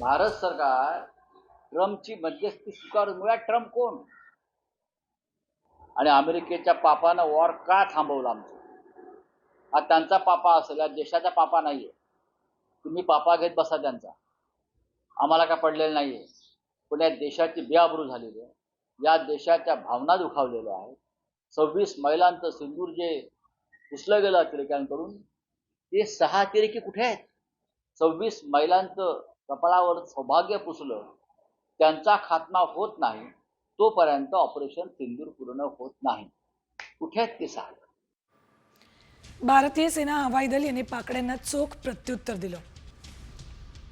भारत सरकार ट्रम्पची मध्यस्थी स्वीकारून मुळात ट्रम्प कोण? आणि अमेरिकेच्या पापानं वॉर का थांबवलं आमचं? हा त्यांचा पापा असेल या देशाचा पापा नाहीये. तुम्ही पापा घेत बसा त्यांचा. आम्हाला काय पडलेलं नाहीये. पण या देशाची बेआबरू झालेली आहे. या देशाच्या भावना दुखावलेल्या आहेत. सव्वीस महिलांचं सिंदूर जे पुसलं गेलं अतिरेक्यांकडून ते सहा अतिरेकी कुठे आहेत? सव्वीस महिलांचं कपाळावर सौभाग्य पुसलं त्यांचा खात्मा होत नाही तोपर्यंत ऑपरेशन सिंदूर पूर्ण होत नाही. कुठे ते सांग भारतीय सेना हवाई दल यांनी पाकड्यांना चोख प्रत्युत्तर दिलं.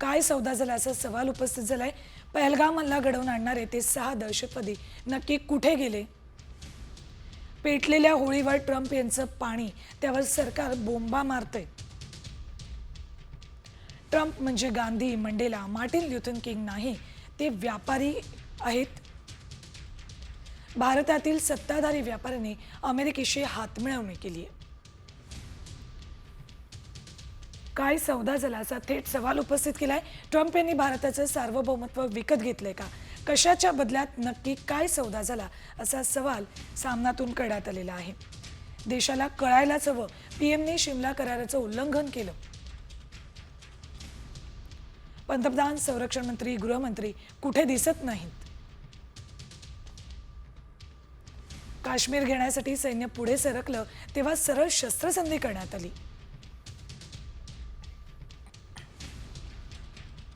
काय सौदा झाला असा सवाल उपस्थित झालाय. पहलगाम हल्ला घडवून आणणारे ते सहा दहशतवादी नक्की कुठे गेले? पेटलेल्या होळीवर ट्रम्प यांचं पाणी त्यावर सरकार बोंबा मारतंय. ट्रम्प म्हणजे Gandhi Mandela Martin Luther King नाही ते व्यापारी आहेत. भारतातील सत्ताधारी व्यापाऱ्यांनी अमेरिकेशी हातमिळवणी केली आहे. काय सौदा झाला असा थेट सवाल उपस्थित केलाय? ट्रम्प यांनी भारताचं सार्वभौमत्व विकत घेतलंय का? कशाच्या बदल्यात नक्की काय सौदा झाला असा सवाल सामनातून करण्यात आलेला आहे. देशाला कळायलाच हवं. पीएमने शिमला कराराचं उल्लंघन केलं. पंतप्रधान संरक्षण मंत्री गृहमंत्री कुठे दिसत नाहीत? काश्मीर घेण्यासाठी सैन्य पुढे सरकलं तेव्हा सरळ शस्त्रसंधी करण्यात आली.